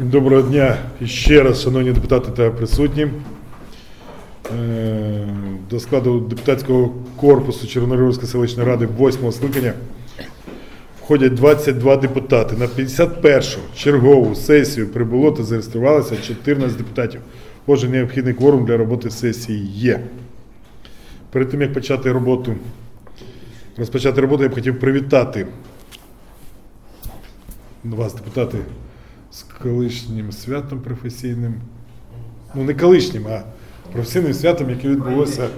Доброго дня ще раз, шановні депутати та присутні. Е, До складу депутатського корпусу Червоногорівської селищної ради 8 скликання входять 22 депутати. На 51-шу чергову сесію прибуло та зареєструвалося 14 депутатів. Отже, необхідний кворум для роботи сесії є. Перед тим, як почати роботу, розпочати роботу, я б хотів привітати вас, депутати, з колишнім святом професійним. Ну, не колишнім, а професійним святом, яке відбулося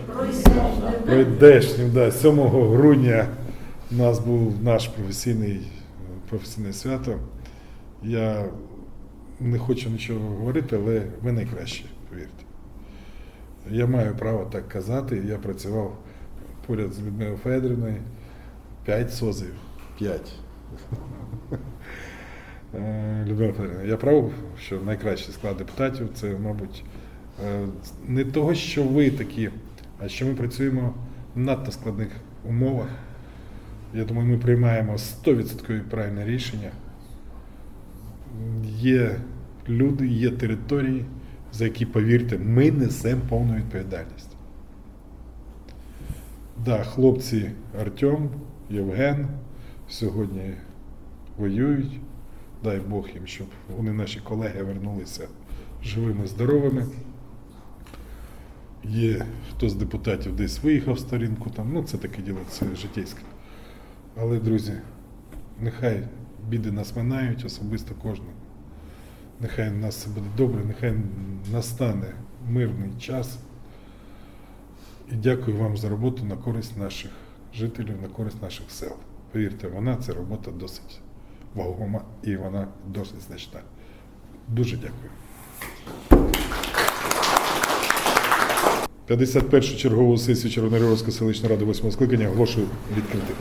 пройдешнім. Да, 7 грудня у нас був наш професійний, професійне свято. Я не хочу нічого говорити, але ви найкраще, повірте. Я маю право так казати. Я працював поряд з Людмилою Федорівною. П'ять созив. П'ять. Е, Людмила Федорівна, я прав, що найкращий склад депутатів це, мабуть, е, не того, що ви такі, а що ми працюємо в надто складних умовах. Я думаю, ми приймаємо 100% правильне рішення. Є люди, є території, за які, повірте, ми несемо повну відповідальність. Да, хлопці Артем, Євген сьогодні воюють. Дай Бог їм, щоб вони, наші колеги, вернулися живими, здоровими. Є хто з депутатів десь виїхав в сторінку, там, ну це таке діло, це житейське. Але, друзі, нехай біди нас минають, особисто кожного. Нехай в нас все буде добре, нехай настане мирний час. І дякую вам за роботу на користь наших жителів, на користь наших сел. Повірте, вона це робота досить вагома і вона досить значна. Дуже дякую. 51 чергову сесію Червоноривської селищної ради 8 скликання оголошую відкритим.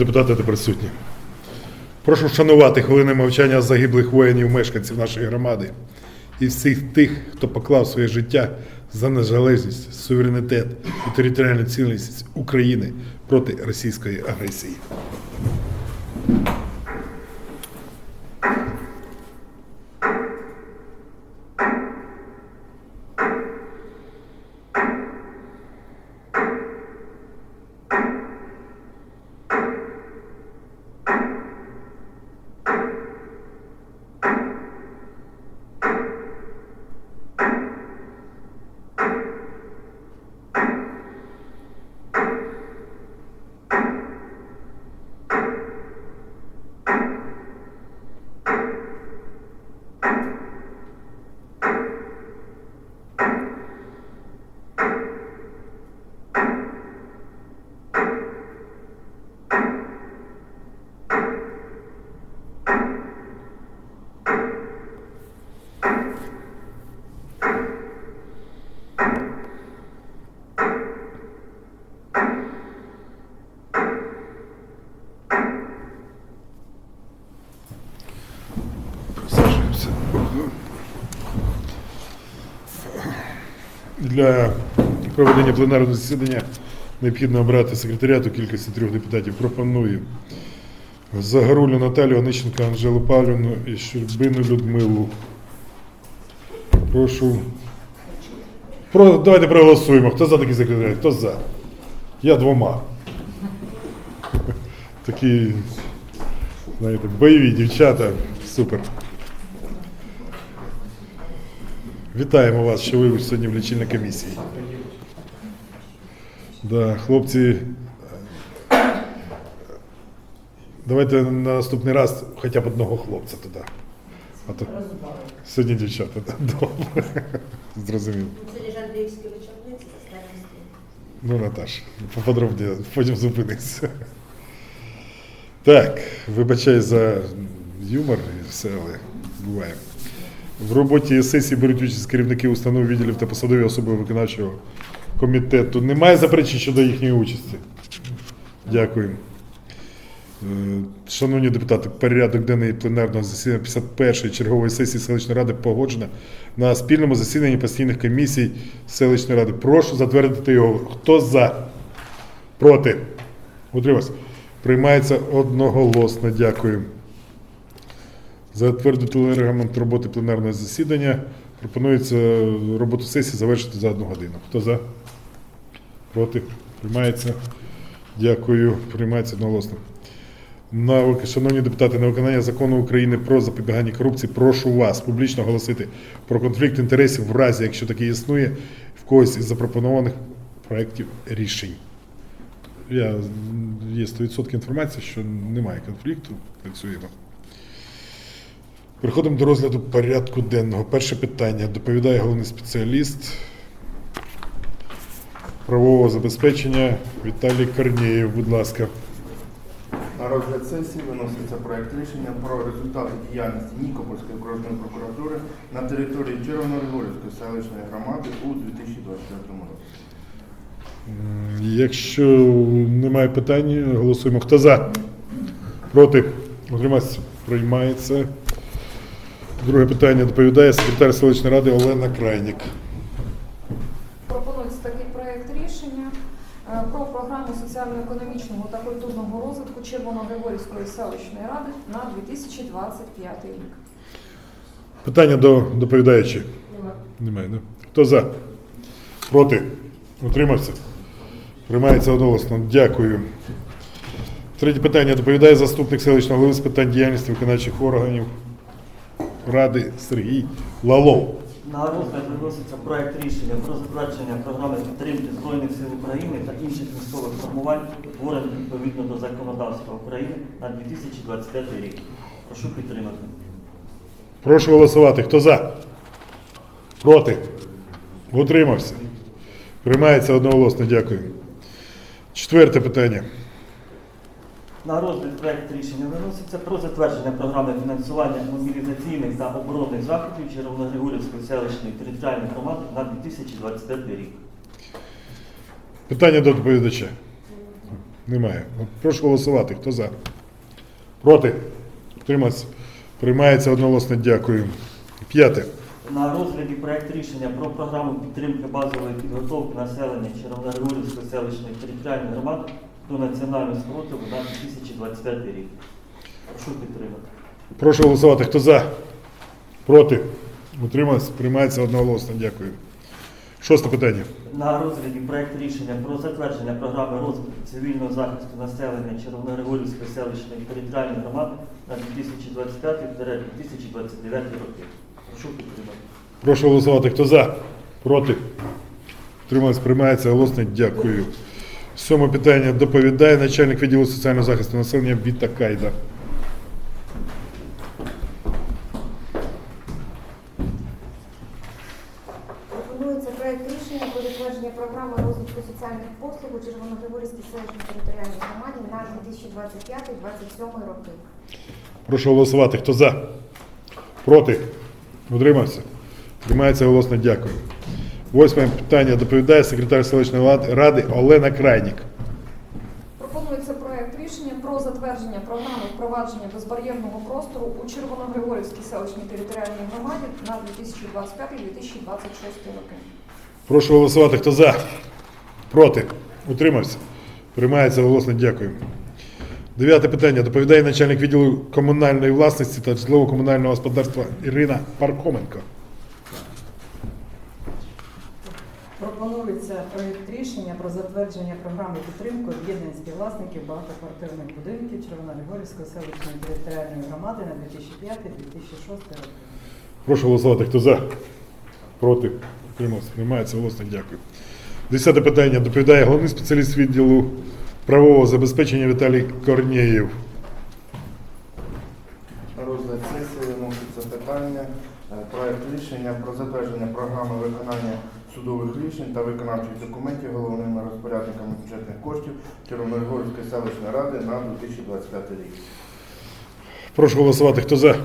Депутати та присутні, прошу вшанувати хвилини мовчання загиблих воїнів, мешканців нашої громади і всіх тих, хто поклав своє життя за незалежність, суверенітет і територіальну цілісність України проти російської агресії. Для проведення пленарного засідання необхідно обрати секретаріату кількості трьох депутатів. Пропоную Загорулю Наталію, Онищенка Анжелу Павлівну і Щербину Людмилу. Прошу. Про, давайте проголосуємо. Хто за такий секретаріат? Хто за? Я двома. Такі, знаєте, бойові дівчата. Супер. Вітаємо вас, що ви сьогодні в лічильній комісії. Да, хлопці. Давайте на наступний раз хоча б одного хлопця туди. А то сьогодні дівчата, добре. Зрозумів. Це лише Андріївські вечорниці за Ну, Наташ, поподробніше, потім зупинися. Так, вибачай за юмор і все, але буває. В роботі сесії беруть участь керівники установ, відділів та посадові особи виконавчого комітету. Немає заперечень щодо їхньої участі. Дякую. Е, Шановні депутати, порядок денний пленарного засідання 51-ї чергової сесії селищної ради погоджено на спільному засіданні постійних комісій селищної ради. Прошу затвердити його. Хто за? Проти? Утримався? Приймається одноголосно. Дякую. Затвердити регламент роботи пленарного засідання. Пропонується роботу сесії завершити за одну годину. Хто за? Проти? Приймається. Дякую. Приймається одноголосно. На, шановні депутати, на виконання закону України про запобігання корупції прошу вас публічно оголосити про конфлікт інтересів в разі, якщо такий існує, в когось із запропонованих проєктів рішень. Я, є 100% інформації, що немає конфлікту, працюємо. Переходимо до розгляду порядку денного. Перше питання. Доповідає головний спеціаліст правового забезпечення Віталій Корнієв. Будь ласка. На розгляд сесії виноситься проект рішення про результати діяльності Нікопольської окружної прокуратури на території Червоногригорівської селищної громади у 2024 році. Якщо немає питань, голосуємо. Хто за? Проти? Утримався? Приймається. Друге питання доповідає секретар селищної ради Олена Крайнік. Пропонується такий проект рішення е, про програму соціально-економічного та культурного розвитку Червоногригорівської селищної ради на 2025 рік. Питання до доповідаючої. Нема. Немає, да? Хто за? Проти? Утримався? Приймається одноголосно. Дякую. Третє питання доповідає заступник селищного голови з питань діяльності виконавчих органів Ради Сергій Лалов. На розгляд виноситься проект рішення про затвердження програми підтримки Збройних сил України та інших військових формувань, створених відповідно до законодавства України на 2025 рік. Прошу підтримати. Прошу голосувати. Хто за? Проти? Утримався? Приймається одноголосно. Дякую. Четверте питання. На розгляд проект рішення виноситься про затвердження програми фінансування мобілізаційних та оборонних заходів Червоногригорівської селищної територіальної громади на 2025 рік. Питання до доповідача. Немає. Прошу голосувати. Хто за? Проти? Утримався? Приймається одноголосно. Дякую. П'яте. На розгляді проект рішення про програму підтримки базової підготовки населення Червоногригорівської селищної територіальної громади до національного спротиву на 2025 рік. Прошу підтримати. Прошу голосувати. Хто за? Проти? Утримався? Приймається одноголосно. Дякую. Шосте питання. На розгляді проект рішення про затвердження програми розвитку цивільного захисту населення Червоногригорівської селищної територіальної громади на 2025-2029 роки. Прошу підтримати. Прошу голосувати. Хто за? Проти? Утримався? Приймається голосно. Дякую. Сьоме питання доповідає начальник відділу соціального захисту населення Віта Кайда. Пропонується проект рішення про затвердження програми розвитку соціальних послуг у Червоногригорівській селищній територіальній громаді на 2025-2027 роки. Прошу голосувати. Хто за? Проти? Утримався? Приймається голосно. Дякую. Восьме питання доповідає секретар селищної ради Олена Крайнік. Пропонується проект рішення про затвердження програми впровадження безбар'єрного простору у Червоногригорівській селищній територіальній громаді на 2025-2026 роки. Прошу голосувати. Хто за? Проти? Утримався? Приймається голосно. Дякую. Дев'яте питання. Доповідає начальник відділу комунальної власності та житлово-комунального господарства Ірина Пархоменко. Пропонується проєкт рішення про затвердження програми підтримки об'єднань співвласників багатоквартирних будинків Червоногригорівської селищної територіальної громади на 2005-2006 роки. Прошу голосувати. Хто за? Проти? Утримався? Приймається голосно. Дякую. Десяте питання. Доповідає головний спеціаліст відділу правового забезпечення Віталій Корнєєв. Розгляд сесії виноситься питання е, проект рішення про затвердження програми виконання судових рішень та виконавчих документів головними розпорядниками бюджетних коштів Червоногорської селищної ради на 2025 рік. Прошу голосувати. Хто за?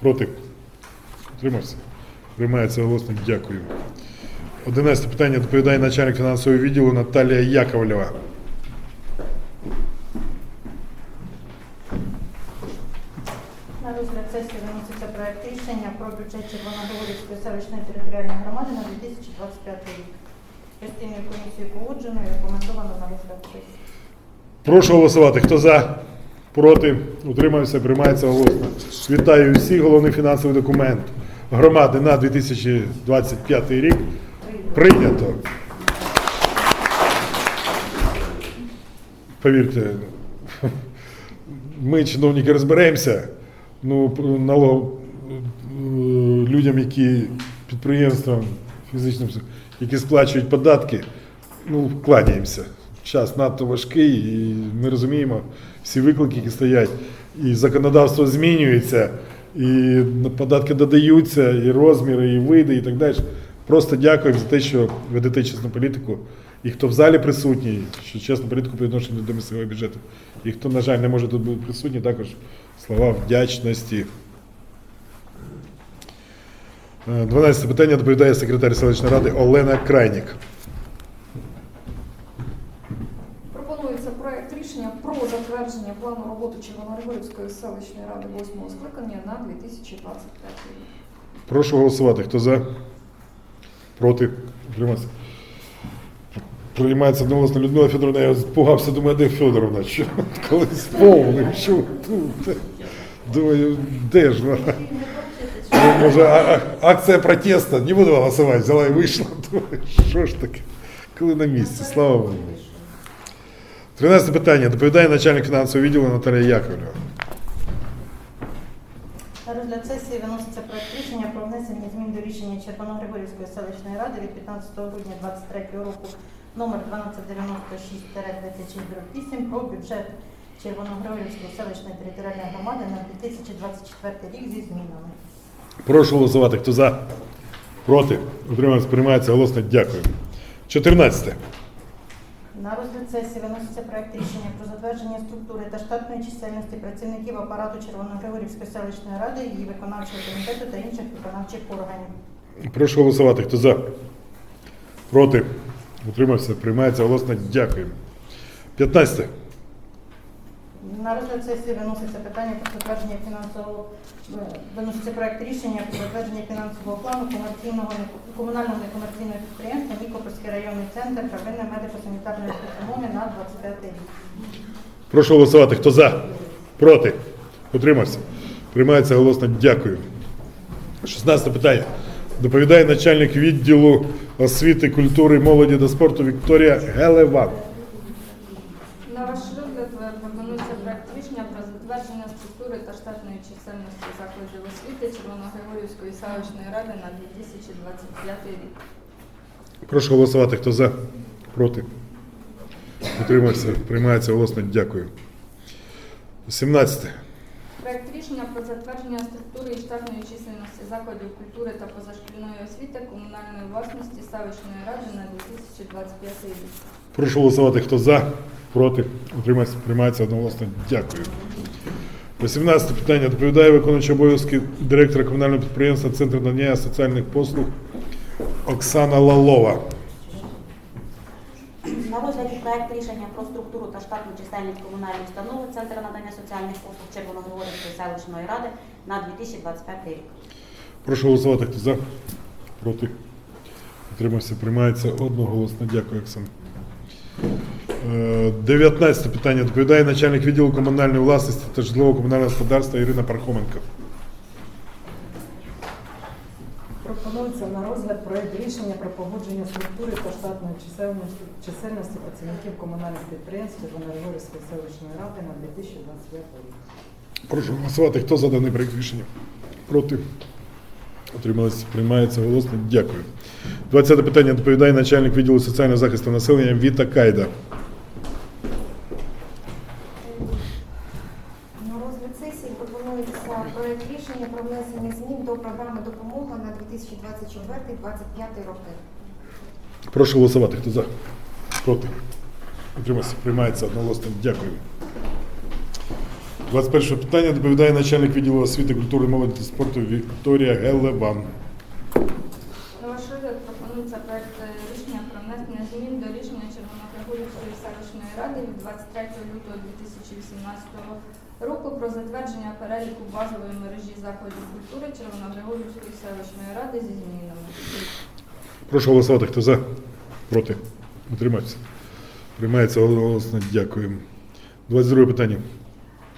Проти? Утримався? Приймається голосник. Дякую. Одинадцяте питання доповідає начальник фінансового відділу Наталія Яковлєва. На розгляд сесії виноситься проект рішення про бюджет Червоногорівської селищної територіальної громади на 2025 рік. Постійною комісією погоджено і рекомендовано на розгляд. Прошу голосувати. Хто за? Проти? Утримався? Приймається голосно. Вітаю всіх. Головний фінансовий документ громади на 2025 рік прийнято. Повірте, ми, чиновники, розберемося. Ну, налог людям, які підприємствам фізичним, які сплачують податки, ну, вкладаємося. Час надто важкий, і ми розуміємо всі виклики, які стоять. І законодавство змінюється, і податки додаються, і розміри, і види, і так далі. Просто дякуємо за те, що ведете чесну політику. І хто в залі присутній, що чесну політику по відношенню до місцевого бюджету. І хто, на жаль, не може тут бути присутній, також слова вдячності. Е, 12 питання доповідає секретар селищної ради Олена Крайнік. Пропонується проект рішення про затвердження плану роботи Червоногригорівської селищної ради 8 скликання на 2025 рік. Прошу голосувати. Хто за? Проти? Утримався? Приймається одноголосно Людмила Федоровна. Я спугався, думаю, де Федоровна? Що коли сповнив? Що тут? Думаю, де ж вона? Може, акція протесту, не буду голосувати, взяла і вийшла. Що ж таке? Коли на місці, слава Богу. Тринадцяте питання. Доповідає начальник фінансового відділу Наталія Яковлева. На розгляд сесії виноситься проект рішення про внесення змін до рішення Червоногригорівської селищної ради від 15 грудня 2023 року номер 1296-26-8 про бюджет Червоногригорівської селищної територіальної громади на 2024 рік зі змінами. Прошу голосувати. Хто за? Проти? Утримався, приймається голосно. Дякую. 14. На розгляд сесії виноситься проект рішення про затвердження структури та штатної чисельності працівників апарату Червоногригорівської селищної ради, її виконавчого комітету та інших виконавчих органів. Прошу голосувати. Хто за? Проти? Утримався, приймається голосно. Дякую. 15. На розгляд сесії виноситься питання про затвердження фінансового е, виноситься проект рішення про затвердження фінансового плану комерційного комунального некомерційного підприємства Нікопольський районний центр первинної медико-санітарної допомоги на 25 рік. Прошу голосувати. Хто за? Проти? Утримався. Приймається голосно. Дякую. 16 питання. Доповідає начальник відділу освіти, культури, молоді та спорту Вікторія Гелеван. На ваш розгляд е, пропонується проект рішення про затвердження структури та штатної чисельності закладів освіти Червоногригорівської селищної ради на 2025 рік. Прошу голосувати. Хто за? Проти? Утримався. Приймається голосно. Дякую. 17. Проект рішення про затвердження структури і штатної чисельності закладів культури та позашкільної освіти комунальної власності селищної ради на 2025 рік. Прошу голосувати. Хто за? Проти? Утримався. Приймається одноголосно. Дякую. 18 питання. Доповідає виконуючий обов'язки директора комунального підприємства Центр надання соціальних послуг Оксана Лалова. На розгляді проект рішення про структуру та штатну чисельність комунальної установи Центру надання соціальних послуг Червоногригорівської селищної ради на 2025 рік. Прошу голосувати. Хто за? Проти? Утримався, приймається одноголосно. Дякую, Оксана. Е, 19 питання. Доповідає начальник відділу комунальної власності та житлово-комунального господарства Ірина Пархоменко. Пропонується на розгляд проект рішення про погодження структури та штатної чисельності, чисельності працівників комунальних підприємств Червоногорівської селищної ради на 2025 рік. Прошу голосувати. Хто за даний проект рішення? Проти? Утрималися. Приймається голосно. Дякую. 20 питання доповідає начальник відділу соціального захисту населення Віта Кайда. На розгляд сесії пропонується проект рішення про внесення змін до програми допомоги на 2024-2025 роки. Прошу голосувати. Хто за? Проти? Утримався. Приймається одноголосно. Дякую. 21 питання доповідає начальник відділу освіти, культури, молоді та спорту Вікторія Гелеван. На ваш розгляд пропонується проект е, рішення про внесення змін до рішення Червоногригорівської селищної ради від 23 лютого 2018 року про затвердження переліку базової мережі заходів культури Червоногригорівської селищної ради зі змінами. Прошу голосувати. Хто за? Проти? Утримався. Приймається одноголосно. Дякую. 22 питання.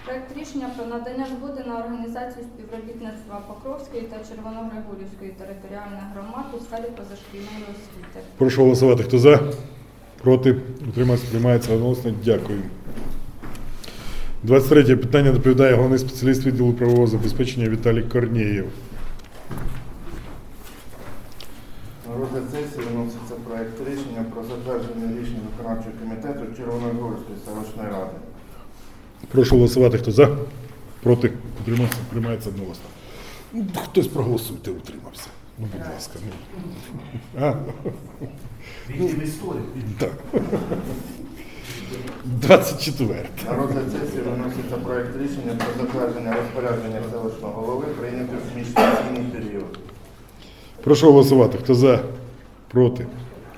Проект рішення про надання згоди на організацію співробітництва Покровської та Червоногригорівської територіальних громад у сфері позашкільної освіти. Прошу голосувати. Хто за? Проти? Утримався. Приймається одноголосно. Дякую. 23 питання доповідає головний спеціаліст відділу правового забезпечення Віталій Корнієв. На розгляд сесії виноситься проект рішення про затвердження рішення виконавчого комітету Червоногорської селищної ради. Прошу голосувати. Хто за? Проти? Утримався. Приймається одноголосно. Хтось проголосуйте, утримався. Ну, будь ласка. Ну. А? Він історик. Так. 24. На розгляд сесії виноситься проект рішення про затвердження розпорядження селищного голови прийняти в міжнаційний період. Прошу голосувати. Хто за? Проти?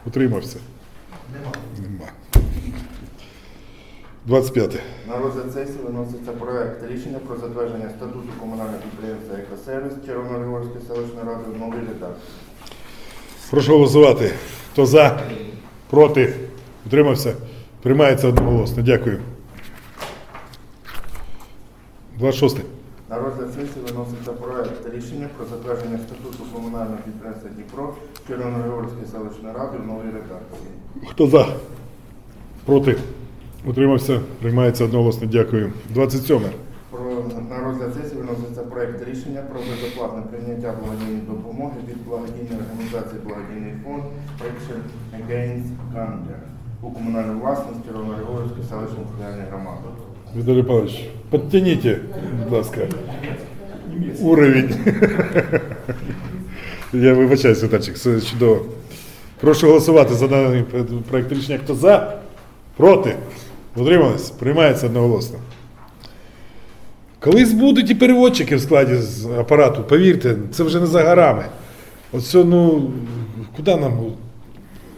Утримався? Нема. Нема. 25. На розгляд сесії виноситься проект рішення про затвердження статуту комунального підприємства «Екосервіс» Червоногорської селищної ради в новій редакції. Прошу голосувати. Хто за? Проти? Утримався? Приймається одноголосно. Дякую. 26. На розгляд сесії виноситься проект рішення про затвердження статуту комунального підприємства Дніпро Червоногорської селищної ради в новій редакції. Хто за? Проти? Утримався? Приймається одноголосно. Дякую. 27. Про на розгляд сесії виноситься проект рішення про безоплатне прийняття благодійної допомоги від благодійної організації Благодійний фонд Action Against Cancer у комунальну власність Червоногорської селищної територіальної громади. Віталій Павлович, підтягніть, будь ласка, уровень. Я вибачаюсь, Вітальчик, все чудово. Прошу голосувати за даний проект рішення. Хто за? Проти? Утримались? Приймається одноголосно. Колись будуть і переводчики в складі з апарату, повірте, це вже не за горами. Все, ну, куди нам?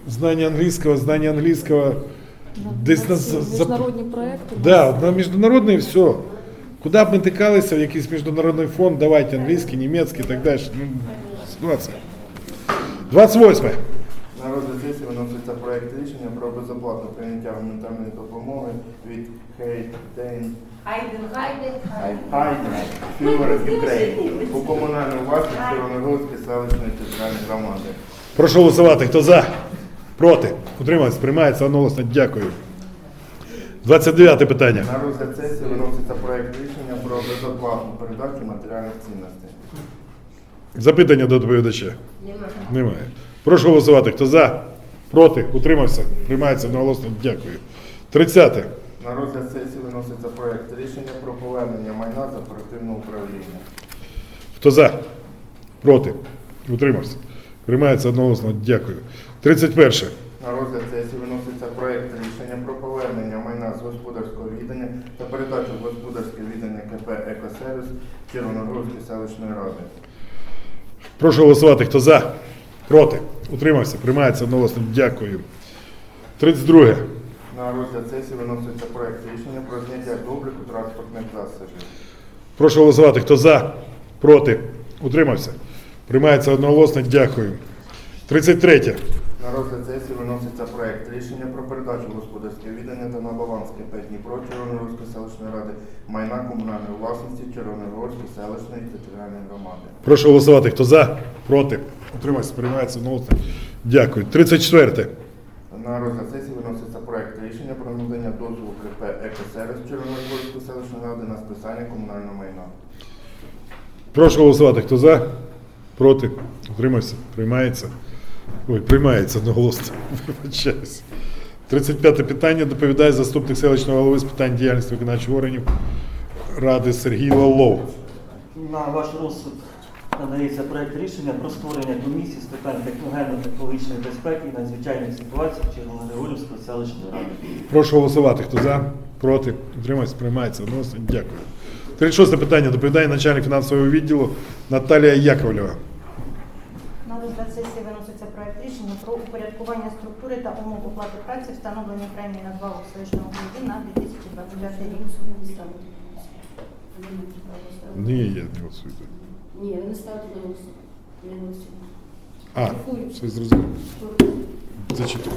Знання англійського, знання англійського. Десь на за- за- міжнародні проекти. Да, на міжнародний все. Куди б ми тикалися, в якийсь міжнародний фонд, давайте англійський, німецький і так далі. Ну, ситуація. 28. На розгляд сесії виноситься проект рішення про безоплатне прийняття гуманітарної допомоги від Хейтейн Хайден, Хайден. Хайден Фюрер Юкрейн у комунальну власність Червоногорської селищної територіальної громади. Прошу голосувати. Хто за? Проти? Утримались? Приймається одноголосно. Дякую. 29 питання. На розгляд сесії виноситься проект рішення про безоплатну передачу матеріальних цінностей. Запитання до доповідача? Немає. Прошу голосувати. Хто за? Проти? Утримався? Приймається одноголосно. Дякую. 30. На розгляд сесії виноситься проект рішення про повернення майна з оперативного управління. Хто за? Проти? Утримався? Приймається одноголосно. Дякую. 31. На розгляд сесії виноситься проект рішення про повернення майна з господарського віддання та передачу в господарське віддання КП «Екосервіс» Червоногорської селищної ради. Прошу голосувати. Хто за? Проти? Утримався? Приймається одноголосно. Дякую. 32. На розгляд сесії виноситься проект рішення про зняття з обліку транспортних засобів. Прошу голосувати. Хто за? Проти? Утримався? Приймається одноголосно. Дякую. 33. На розгляд сесії виноситься проект рішення про передачу господарське віддання та на баланс КП Дніпро Червоногорської селищної ради майна комунальної власності Червоногорської селищної територіальної громади. Прошу голосувати. Хто за? Проти? Утримайся, приймається одноголосно. Дякую. 34. На розгляд сесії виноситься проект рішення про надання дозволу КП «Екосервіс» Червоногорської селищної ради на списання комунального майна. Прошу голосувати. Хто за? Проти? Утримайся. Приймається. Ой, приймається одноголосно. Вибачаюсь. 35 питання доповідає заступник селищного голови з питань діяльності виконавчих органів Ради Сергій Лалов. На ваш розсуд надається проект рішення про створення комісії з питань техногенно-технологічної безпеки і надзвичайних ситуацій Червоногригорівської селищної ради. Прошу голосувати. Хто за? Проти? Утримайся. Приймається одноголосно. Дякую. 36 питання доповідає начальник фінансового відділу Наталія Яковлєва. На розгляд сесії виноситься проект рішення про упорядкування структури та умов оплати праці, встановлення премії надбавок селищного голови на 2025 рік. Ні, я не голосую. Ні, ви не ставите на голосування. Не голосуємо. А, все зрозуміло. Зачитую.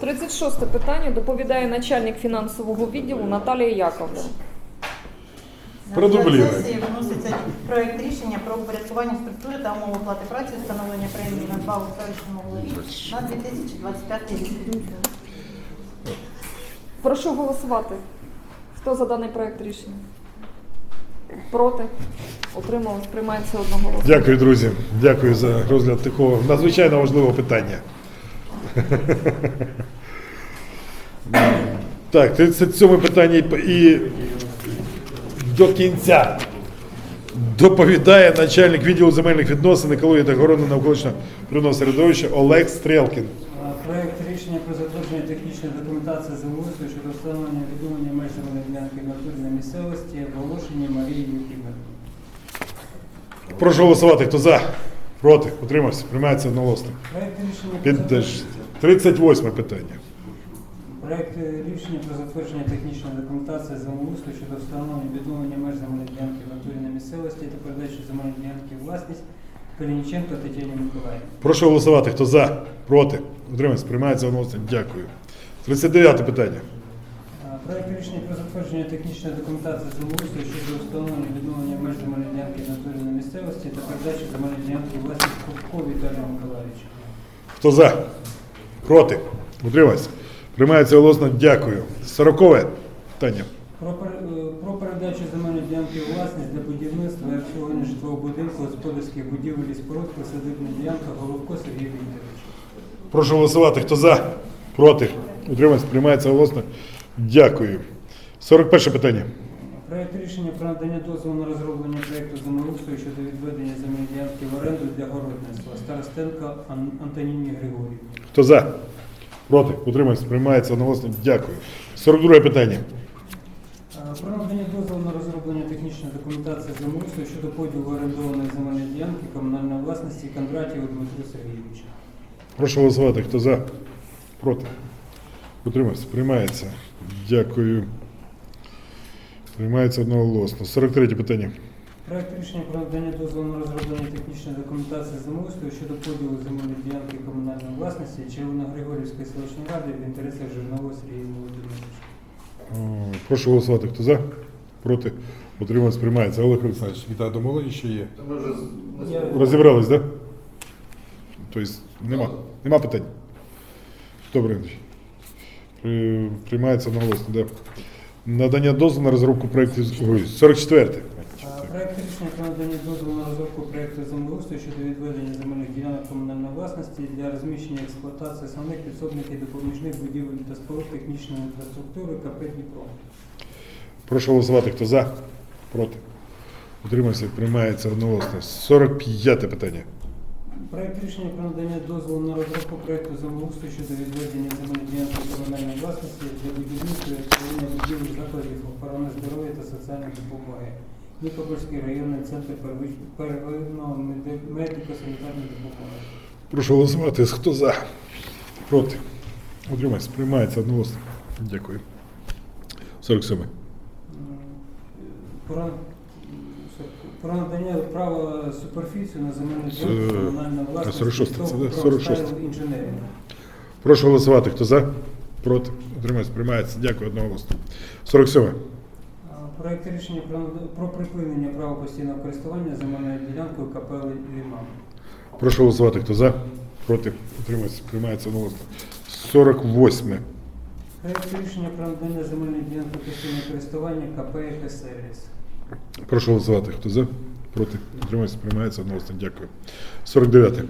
36 питання доповідає начальник фінансового відділу Наталія Яковлева. На сесії виноситься проект рішення про упорядкування структури та умов оплати праці, встановлення премії надбавок селищному голові на 2025 рік. Прошу голосувати. Хто за даний проект рішення? Проти? Утрималось? Приймається одноголосно. Дякую, друзі. Дякую за розгляд такого надзвичайно важливого питання. Так, 37 питання і- і до кінця доповідає начальник відділу земельних відносин, екології та охорони навколишнього природного середовища Олег Стрелкін. Проект рішення про затвердження технічної документації землеустрою щодо встановлення відновлення меж ділянки натурі на місцевості Волошині Марії Юківни. Прошу голосувати. Хто за? Проти? Утримався? Приймається одноголосно. Проект рішення про затвердження- 38 питання. Проект рішення про затвердження технічної документації землеустрою щодо встановлення відновлення меж земельної ділянки в натурі на місцевості та передачі земельної ділянки у власність Калініченко Тетяні Миколаївні. Прошу голосувати. Хто за? Проти? Утримався? Приймається одноголосно. Дякую. 39 питання. Проект рішення про затвердження технічної документації землеустрою щодо встановлення відновлення меж земельної ділянки в на місцевості та передачі земельної ділянки власність Кубкові Віталію Миколаївичу. Хто за? Проти? Утримався? Приймається голосно. Дякую. 40 питання. Про, е, про передачу земельної ділянки власність для будівництва і обслуговування житлового будинку, господарських будівель і споруд, присадибна ділянка Головко Сергій Вікторович. Прошу голосувати. Хто за? Проти? Утримався? Приймається голосно. Дякую. 41 питання. Проект рішення про надання дозволу на розроблення проекту землеустрою щодо відведення земельної ділянки в оренду для городництва Старостенко Ан- Антоніні Григорівні. Хто за? Проти? Утримався? Приймається одноголосно. Дякую. 42 питання. Про надання дозволу на розроблення технічної документації землеустрою щодо поділу орендованої земельної ділянки комунальної власності Кондратєву Дмитру Сергійовичу. Прошу голосувати. Хто за? Проти? Утримався? Приймається. Дякую. Приймається одноголосно. 43 питання. Проект рішення про надання дозволу на розроблення технічної документації землеустрою щодо поділу земельної ділянки комунальної власності Червоногригорівської селищної ради в інтересах Жирнового Сергія Володимировича. Прошу голосувати. Хто за? Проти? Утримався? сприймається. Олег Олександрович, вітаю домовлення ще є. Розібрались, так? Да? Тобто нема, нема питань. Добре, Приймається одноголосно, да. Надання дозволу на розробку проєктів. 44. А, Проект рішення про надання дозволу на розробку проекту землеустрою щодо відведення земельних ділянок комунальної власності для розміщення експлуатації основних підсобних і допоміжних будівель та споруд технічної інфраструктури КП Дніпро. Прошу голосувати. Хто за? Проти? Утримався? Приймається одноголосно. 45 питання. Проект рішення про надання дозволу на розробку проекту землеустрою щодо відведення земельних ділянок комунальної власності для будівництва і обслуговування будівель закладів охорони здоров'я та соціальної допомоги. Нікопольський районний центр первинного медико-санітарної допомоги. Прошу голосувати. Хто за? Проти? Утримався? Приймається одноголосно. Дякую. 47. Про Про надання права суперфіцію на земельну ділянку комунальної а власності 46 це, да? 46. «Промстайл. Прошу голосувати. Хто за? Проти? Утримуюсь. Приймається. Дякую одноголосно. 47. А, Проект рішення про, про припинення права постійного користування земельною ділянкою КП Ліман. Прошу голосувати. Хто за? Проти? Утримуюсь. Приймається одноголосно. 48. Проект рішення про надання земельної ділянки постійного користування КП «Екосервіс». Прошу голосувати. Хто за? Проти? Утримуюсь. Приймається одноголосно. Дякую. 49.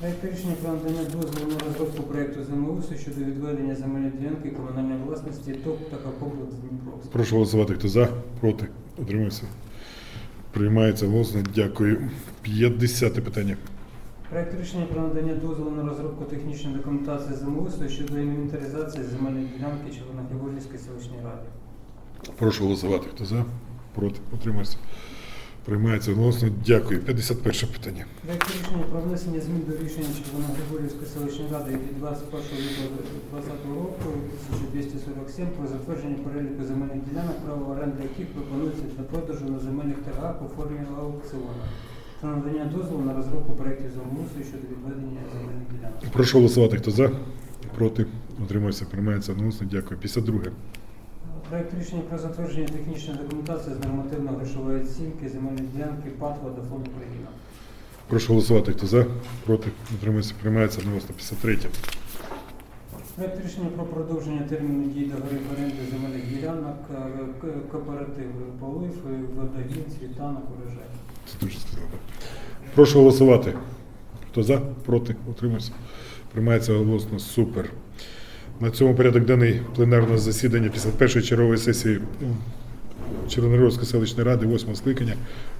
Проект рішення про надання дозволу на розробку проекту землеустрою щодо відведення земельної ділянки комунальної власності ТОП «Такокомплекс Дніпровськ». Прошу голосувати. Хто за? Проти? Утримуюся. Приймається голосно. Дякую. 50 питання. Проект рішення про надання дозволу на розробку технічної документації землеустрою щодо інвентаризації земельної ділянки Червоногригорівської селищної ради. Прошу голосувати. Хто за? Проти? Утримуюся. Приймається голосно. Дякую. 51 питання. Проект рішення про внесення змін до рішення Червоногригорівської селищної ради від 21 лютого 2020 року 1247 про затвердження переліку земельних ділянок, право оренди яких пропонується для продажу на земельних торгах у формі аукціону та надання дозволу на розробку проєктів землеустрою щодо відведення земельних ділянок. Прошу голосувати. Хто за? Проти? Утримується. Приймається одноголосно. Дякую. 52. Проект рішення про затвердження технічної документації з нормативно-грошової оцінки земельної ділянки ПАТ «Водофон Україна». Прошу голосувати. Хто за? Проти? Утримується. Приймається одноголосно. 53. Проект рішення про продовження терміну дії договорів оренди земельних ділянок е, кооператив полив, е, водогін, світанок, урожай. Це дуже сказано. Прошу голосувати. Хто за? Проти? Утримується. Приймається голосно. Супер. На цьому порядок денний пленарного засідання 51-ї чергової сесії Червоногорської селищної ради 8 скликання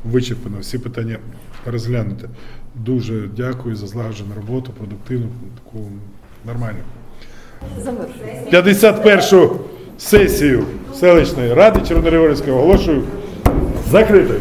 вичерпано. Всі питання розглянуті. Дуже дякую за злагоджену роботу, продуктивну, таку нормальну. 51-шу сесію селищної ради Червоногорівської оголошую закритою.